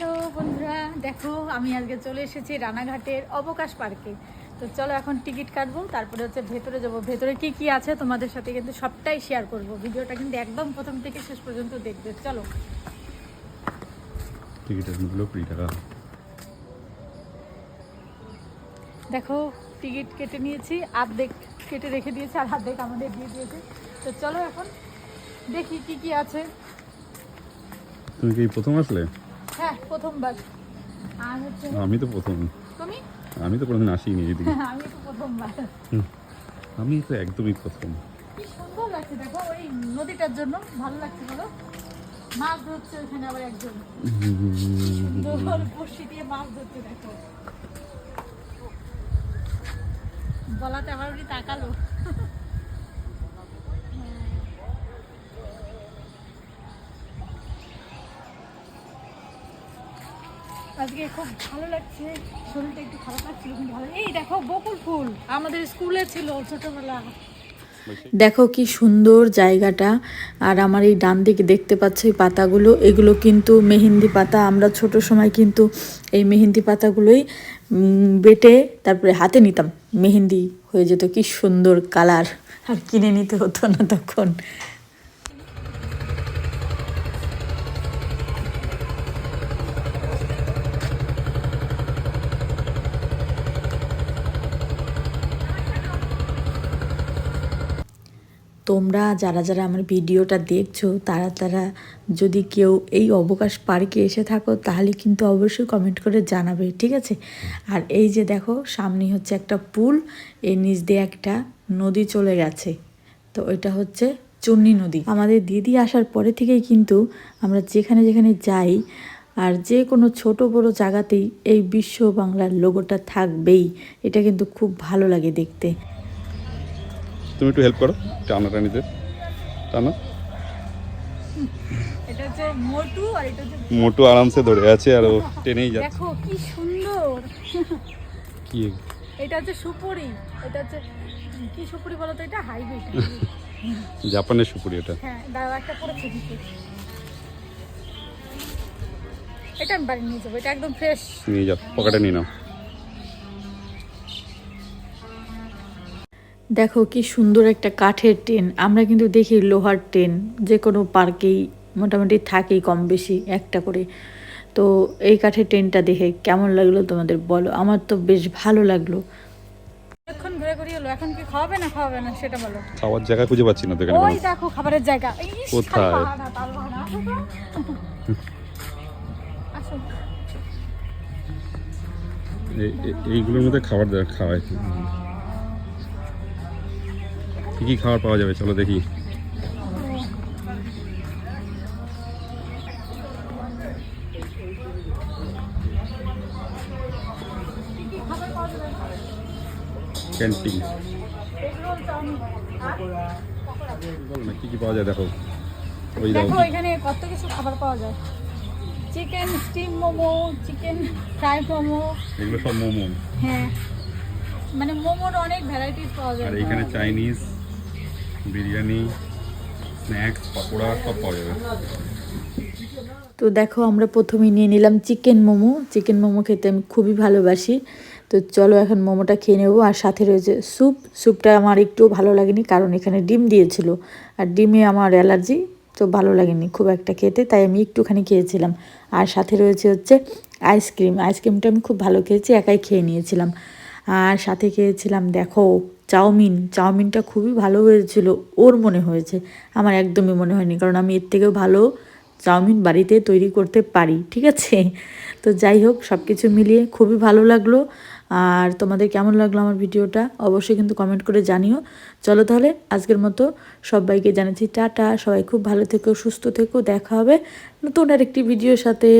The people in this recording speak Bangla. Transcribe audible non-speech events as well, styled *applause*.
হ্যালো বন্ধুরা দেখো আমি আজকে চলে এসেছি রানাঘাটের অবকাশ পার্কে। তো চলো এখন টিকিট কাটবো তারপরে হচ্ছে ভেতরে যাব। ভেতরে কি কি আছে তোমাদের সাথে কিন্তু সবটাই শেয়ার করব। ভিডিওটা কিন্তু একদম প্রথম থেকে শেষ পর্যন্ত দেখবে। চলো। টিকিটের মূল্য কুড়ি টাকা। দেখো টিকিট কেটে নিয়েছি আর্ধেক কেটে রেখে দিয়েছে আর আর্ধেক আমাদের দিয়ে দিয়েছে। তো চলো এখন দেখি কি কি আছে। তুমি কি প্রথম আসলে? প্রথমবার। আর হচ্ছে আমি তো প্রথম। তুমি? আমি তো কোনোদিন আসিনি এদিকে *laughs* আমি তো প্রথমবার। আমি তো একদমই প্রথম। কি সুন্দর লাগছে দেখো ওই নদীটার জন্য ভালো লাগছে বলো। মাছ ধরছে ওখানে আবার একজন। সুন্দর দিয়ে মাছ ধরছে দেখো। বলাতে আবার উনি তাকালো। আজকে খুব ভালো লাগছে, শরীরটা একটু খারাপ লাগছিল, কিন্তু ভালো এই দেখো, বকুল ফুল। আমাদের স্কুলে ছিল ছোটবেলা। দেখো কি সুন্দর জায়গাটা, আর আমার এই ডান দিকে দেখতে পাচ্ছ এই পাতাগুলো, এগুলো কিন্তু মেহেন্দি পাতা। আমরা ছোট সময় কিন্তু এই মেহেন্দি পাতাগুলোই বেটে তারপরে হাতে নিতাম। মেহেন্দি হয়ে যেত, কি সুন্দর কালার। আর কিনে নিতে হতো না তখন। তোমরা যারা যারা আমার ভিডিওটা দেখছ, তারা তারা যদি কেউ এই অবকাশ পার্কে এসে থাকো, তাহলে কিন্তু অবশ্যই কমেন্ট করে জানাবে, ঠিক আছে? আর এই যে দেখো, সামনে হচ্ছে একটা পুল, এর নিচ দিয়ে একটা নদী চলে গেছে। তো এটা হচ্ছে চুন্নি নদী। আমাদের দিদি আসার পরে থেকেই কিন্তু আমরা যেখানে যেখানে যাই, আর যে কোনো ছোট, বড় জায়গাতেই এই বিশ্ব বাংলার লোগোটা থাকবেই। এটা কিন্তু খুব ভালো লাগে দেখতে। তুমি একটু হেল্প করো টানা টানিতে। টানা। *laughs* মোটু আরামসে ধরে আছে আর ও টেনেই যাচ্ছে। দেখো কি সুন্দর। কি এটা হচ্ছে সুপুরি এটা হচ্ছে কি সুপুরি বলো তো এটা? হাইব্রিড। জাপানের সুপুরি এটা। হ্যাঁ দাও একটা পড়েছে দিতে এটা আমি বাড়ি নিয়ে যাব এটা একদম ফ্রেশ নিয়ে যাও পকেটে নিয়ে নাও। দেখো কি সুন্দর একটা কাঠের ট্রেন আমরা কিন্তু দেখি লোহার ট্রেন যে কোনো পার্কেই মোটামুটি থাকেই কম বেশি একটা করে। তো এই কাঠের ট্রেনটা দেখে কেমন লাগল তোমাদের বলো? আমার তো বেশ ভালো লাগল। এখন ঘুরে ঘুরে এলো এখন কি খাওয়াবে না খাওয়াবে না সেটা বলো। খাওয়ার জায়গা খুঁজে পাচ্ছি না তো ওই দেখো খাবারের জায়গা। কোথায়? এইগুলোর মধ্যে খাবার দেওয়া খাওয়ায় কি কি খাবার পাওয়া যাবে? চলো দেখি। ক্যান্টিন? কি কি পাওয়া যায় দেখো। ওই দেখো। এখানে কত কিছু খাবার পাওয়া যায়। Chicken steam momo chicken fry momo. এগুলো সব মোমো। হ্যাঁ। মানে মোমোর অনেক ভ্যারাইটিস পাওয়া যায় আর এইখানে চাইনিজ বিরিয়ানি স্ন্যাক্স পকোড়া, সব পাওয়া যাবে। তো দেখো, আমরা প্রথমে নিয়ে নিলাম চিকেন মোমো। চিকেন মোমো খেতে আমি খুবই ভালোবাসি। তো চলো এখন মোমোটা খেয়ে নেব। আর সাথে রয়েছে স্যুপ স্যুপটা আমার একটু ভালো লাগেনি, কারণ এখানে ডিম দিয়েছিল। আর ডিমে আমার অ্যালার্জি, তো ভালো লাগেনি খুব একটা খেতে, তাই আমি একটুখানি খেয়েছিলাম। আর সাথে রয়েছে হচ্ছে আইসক্রিম আইসক্রিমটা আমি খুব ভালো খেয়েছি, একাই খেয়ে নিয়েছিলাম। আর সাথে খেয়েছিলাম, দেখো চাউমিন, চাউমিনটা খুবই ভালো হয়েছিল, ওর মনে হয়েছে। আমার একদমই মনে হয়নি, কারণ আমি এর থেকেও ভালো চাউমিন বাড়িতে তৈরি করতে পারি, ঠিক আছে? তো যাই হোক সব কিছু মিলিয়ে খুবই ভালো লাগল। আর তোমাদের কেমন লাগল আমার ভিডিওটা? অবশ্যই কিন্তু কমেন্ট করে জানিও। চলো তাহলে, আজকের মতো সবাইকে জানাচ্ছি টাটা। সবাই খুব ভালো থেকো, সুস্থ থেকো। দেখা হবে নতুন আর একটি ভিডিওর সাথে।